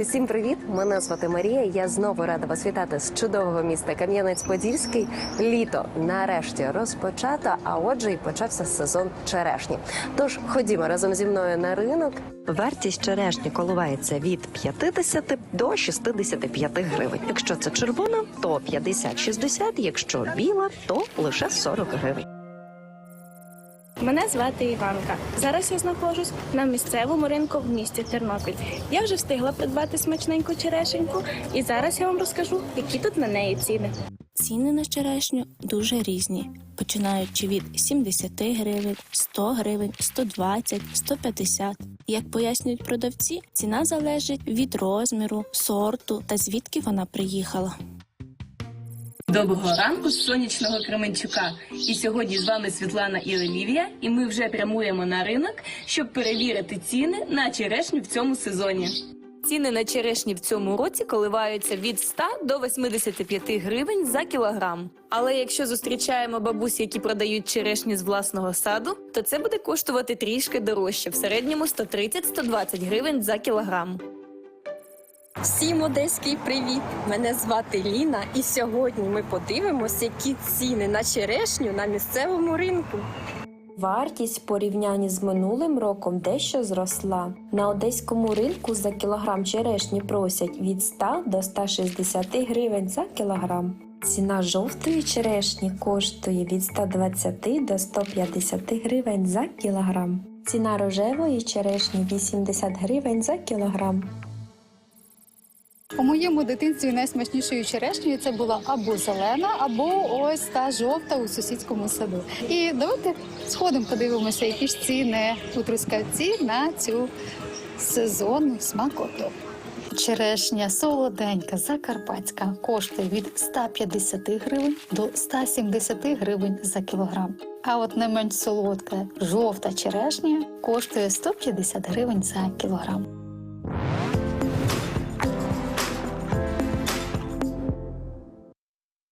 Усім привіт! Мене звати Марія. Я знову рада вас вітати з чудового міста Кам'янець-Подільський. Літо нарешті розпочато, а отже, і почався сезон черешні. Тож ходімо разом зі мною на ринок. Вартість черешні коливається від 50 до 65 гривень. Якщо це червона, то 50-60, якщо біла, то лише 40 гривень. Мене звати Іванка. Зараз я знаходжусь на місцевому ринку в місті Тернопіль. Я вже встигла придбати смачненьку черешеньку, і зараз я вам розкажу, які тут на неї ціни. Ціни на черешню дуже різні, починаючи від 70 гривень, 100 гривень, 120, 150. Як пояснюють продавці, ціна залежить від розміру, сорту та звідки вона приїхала. Доброго ранку з сонячного Кременчука. І сьогодні з вами Світлана і Олівія, і ми вже прямуємо на ринок, щоб перевірити ціни на черешню в цьому сезоні. Ціни на черешні в цьому році коливаються від 100 до 85 гривень за кілограм. Але якщо зустрічаємо бабусі, які продають черешні з власного саду, то це буде коштувати трішки дорожче, в середньому 130-120 гривень за кілограм. Всім одеський привіт! Мене звати Ліна, і сьогодні ми подивимося, які ціни на черешню на місцевому ринку. Вартість в порівнянні з минулим роком дещо зросла. На одеському ринку за кілограм черешні просять від 100 до 160 гривень за кілограм. Ціна жовтої черешні коштує від 120 до 150 гривень за кілограм. Ціна рожевої черешні 80 гривень за кілограм. У моєму дитинстві найсмачнішою черешнею це була або зелена, або ось та жовта у сусідському саду. І давайте сходимо подивимося, які ж ціни у Трускавці на цю сезонну смакоту. Черешня солоденька, закарпатська коштує від 150 гривень до 170 гривень за кілограм. А от не менш солодка жовта черешня коштує 150 гривень за кілограм.